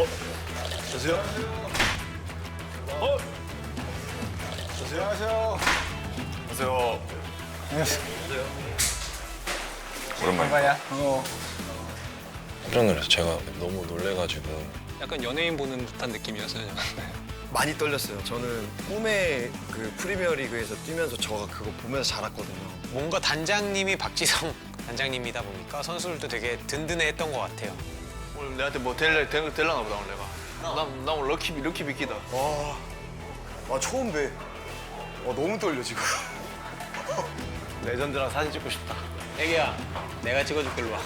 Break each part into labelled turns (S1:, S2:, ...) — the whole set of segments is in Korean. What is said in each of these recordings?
S1: 안녕하세요. 어? 안녕하세요. 안녕하세요.
S2: 오랜만이야.
S3: 어.
S2: 깜짝 놀랐어. 제가 너무 놀래가지고 약간 연예인 보는 듯한 느낌이었어요.
S1: 많이 떨렸어요. 저는 꿈의 그 프리미어 리그에서 뛰면서 저가 그거 보면서 자랐거든요.
S4: 뭔가 단장님이 박지성 단장님이다 보니까 선수들도 되게 든든해했던 것 같아요.
S5: 오늘 내한테 뭐 될래 될, 될라나 보다 오늘 내가. 난, 난 오늘 럭키 럭키 비키다.
S1: 와, 와 처음 뵈. 와 너무 떨려 지금.
S5: 레전드랑 사진 찍고 싶다.
S4: 애기야, 내가 찍어줄게 일로 와.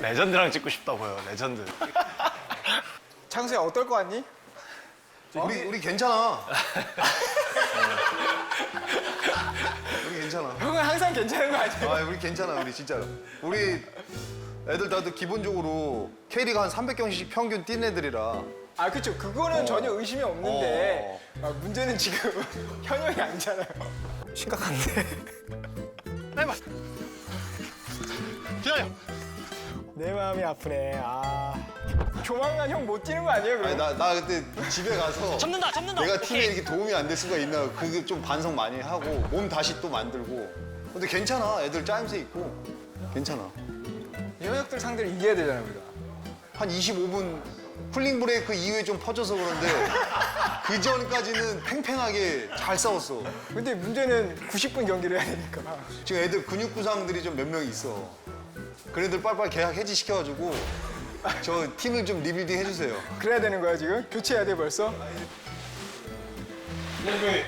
S5: 레전드랑 찍고 싶다고요. 레전드.
S3: 창수야 어떨 것 같니?
S1: 우리 우리 괜찮아. 우리 괜찮아.
S3: 형은 항상 괜찮은 거 아니에요?
S1: 아 우리 괜찮아 우리 진짜로. 우리 애들 다들 기본적으로 K리가 한 300경기씩 평균 뛴 애들이라.
S3: 아 그쵸 그거는 전혀 의심이 없는데 아, 문제는 지금 현영이 아니잖아요 심각한데
S5: 해봐. 기다려.
S3: 내 마음이 아프네 아 조만간 형 못 뛰는 거 아니에요
S1: 아니
S3: 그럼?
S1: 나, 나 그때 집에 가서
S4: 잡는다, 잡는다.
S1: 내가 팀에 이렇게 도움이 안 될 수가 있나 그게 좀 반성 많이 하고 몸 다시 또 만들고 근데 괜찮아 애들 짜임새 있고 괜찮아
S3: 이 현역들 상대로 이겨야 되잖아요 우리가.
S1: 한 25분 쿨링 브레이크 이후에 좀 퍼져서 그런데 그 전까지는 팽팽하게 잘 싸웠어.
S3: 근데 문제는 90분 경기를 해야 되니까.
S1: 지금 애들 근육 부상들이 좀 몇 명 있어. 그 애들 빨리빨리 계약 해지 시켜가지고 저 팀을 좀 리빌딩 해주세요.
S3: 그래야 되는 거야 지금? 교체해야 돼 벌써?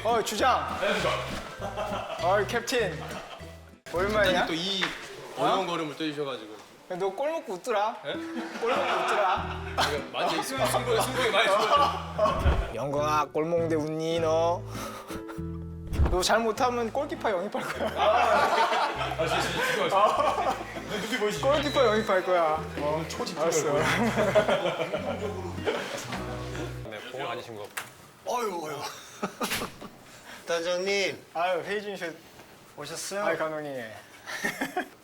S3: 어 주장. 어 캡틴. 오랜만이야?
S6: 또이 어려운 걸음을 또 해주셔가지고
S3: 너 꼴 먹고 웃더라? 꼴 먹고 웃더라?
S6: 많이 승부, 승부에 승부에 많이 좋아요.
S3: 영광아 꼴 먹는데 웃니 너? 너 잘못하면 골키퍼 영입할 거야.
S6: 아 진짜 진짜 죽어.
S3: 골키퍼 영입할 거야. 어, 알았어.
S2: 네, 보고 다니신 거.
S1: 어휴 어휴.
S7: 단장님.
S3: 아유 회의진 씨
S7: 오셨어요?
S3: 아이 감독님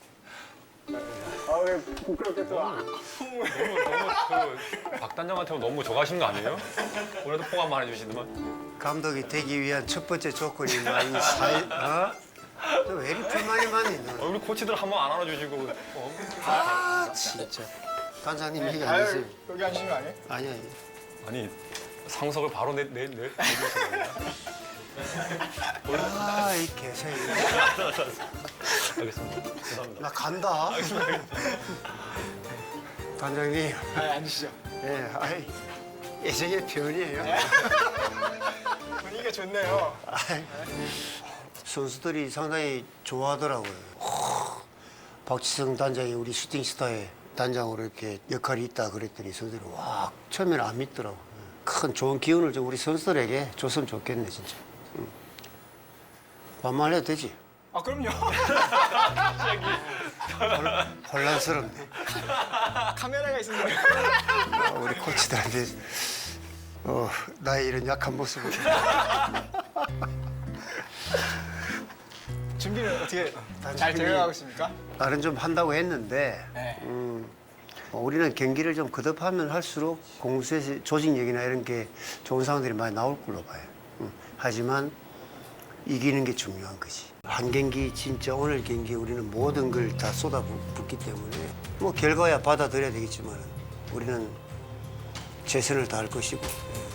S3: 아왜 부끄럽게 또 아,
S2: 박 단장한테 너무 저가신 거 아니에요? 오늘도 포함만 해주시더만
S7: 감독이 되기 위한 첫 번째 조건이 뭐이 사회 어? 너왜 이렇게 많이 많이 너?
S2: 어, 우리 코치들 한 번 안 안아주시고 어?
S7: 아 진짜 단장님 얘기 아니세요?
S3: 아유 여기 앉으신 거 아니에요?
S7: 아니 아니
S2: 아니 상석을 바로 내, 내, 내, 내주시는 거예요?
S7: 아이 개새끼
S2: 알겠습니다. 죄송합니다.
S7: 나 간다. 단장님.
S3: 아 앉으시죠.
S7: 예 아이 예정의 표현이에요.
S3: 분위기가 좋네요.
S7: 선수들이 상당히 좋아하더라고요. 오, 박지성 단장이 우리 슈팅 스타의 단장으로 이렇게 역할이 있다 그랬더니 선수들이 와 처음에는 안 믿더라고. 큰 좋은 기운을 좀 우리 선수들에게 줬으면 좋겠네 진짜. 응. 반말해도 되지
S3: 아 그럼요
S7: 혼란스럽네
S3: 카메라가 있습니다
S7: 아, 우리 코치들한테 어, 나의 이런 약한 모습을
S3: 준비는 어떻게 잘
S7: 준비.
S3: 되어가고 있습니까?
S7: 나는 좀 한다고 했는데
S3: 네.
S7: 음, 어, 우리는 경기를 좀 거듭하면 할수록 공수의 조직 얘기나 이런 게 좋은 상황들이 많이 나올 걸로 봐요. 음, 하지만 이기는 게 중요한 거지. 한 경기 진짜 오늘 경기 우리는 모든 걸 다 쏟아붓기 때문에 뭐 결과야 받아들여야 되겠지만 우리는 최선을 다할 것이고 예.